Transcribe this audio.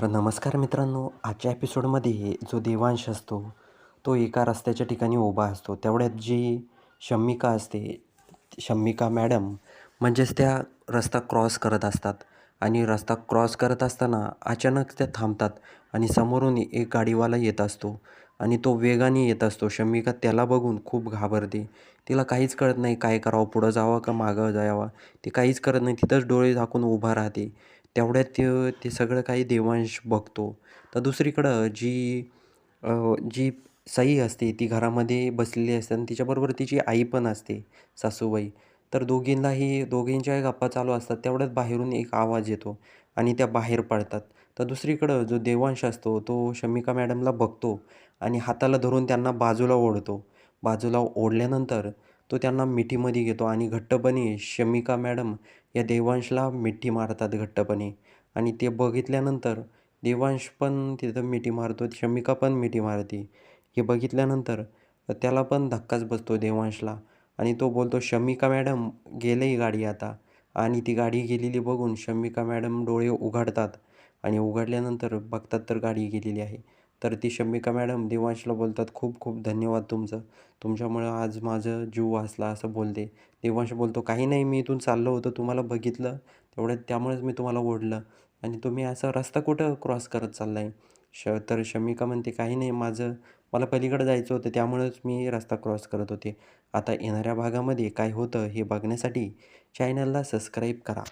तर नमस्कार मित्रांनो आजच्या एपिसोडमध्ये जो देवांश असतो तो एका रस्त्याच्या ठिकाणी उभा असतो. तेवढ्यात जी शम्मिका असते शम्मिका मॅडम म्हणजेच त्या रस्ता क्रॉस करत असतात. आणि रस्ता क्रॉस करत असताना अचानक त्या थांबतात आणि समोरून एक गाडीवाला येत असतो आणि तो वेगाने येत असतो. शम्मिका त्याला बघून खूप घाबरते. तिला काहीच कळत नाही काय करावं पुढं जावं का मागं जावं? ती काहीच करत नाही. तिथंच डोळे झाकून उभा राहते. तेवढ्यात ते ते सगळं काही देवांश बघतो. तर दुसरीकडं जी जी सई असते ती घरामध्ये बसलेली असते आणि तिच्याबरोबर तिची आई पण असते सासूबाई. तर दोघींनाही दोघींच्याही गप्पा चालू असतात तेवढ्यात बाहेरून एक आवाज येतो आणि त्या बाहेर पडतात. तर दुसरीकडं जो देवांश असतो तो शमिका मॅडमला बघतो आणि हाताला धरून त्यांना बाजूला ओढतो. बाजूला ओढल्यानंतर तो त्यांना मिठीमध्ये घेतो आणि घट्टपणे शमिका मॅडम या देवांशला मिठी मारतात घट्टपणे. आणि ते बघितल्यानंतर देवांश पण तिथं मिठी मारतो शमिका पण मिठी मारते. हे बघितल्यानंतर त्याला पण धक्काच बसतो देवांशला. आणि तो बोलतो शमिका मॅडम गेलंही गाडी आता. आणि ती गाडी गेलेली बघून शमिका मॅडम डोळे उघडतात. आणि उघडल्यानंतर बघतात तर गाडी गेलेली आहे. तर ती शमिका मॅडम देवांशला बोलतात खूप खूप धन्यवाद तुमचं. तुमच्यामुळं आज माझं जीव वाचला असं बोलते. देवांश बोलतो काही नाही मी इथून चाललो होतो तुम्हाला बघितलं. तेवढ्यात त्यामुळेच मी तुम्हाला ओढलं. आणि तुम्ही असा रस्ता कुठं क्रॉस करत चालला आहे श तर शमिका म्हणते काही नाही माझं मला पलीकडे जायचं होतं त्यामुळंच मी रस्ता क्रॉस करत होते. आता येणाऱ्या भागामध्ये काय होतं हे बघण्यासाठी चॅनलला सबस्क्राईब करा.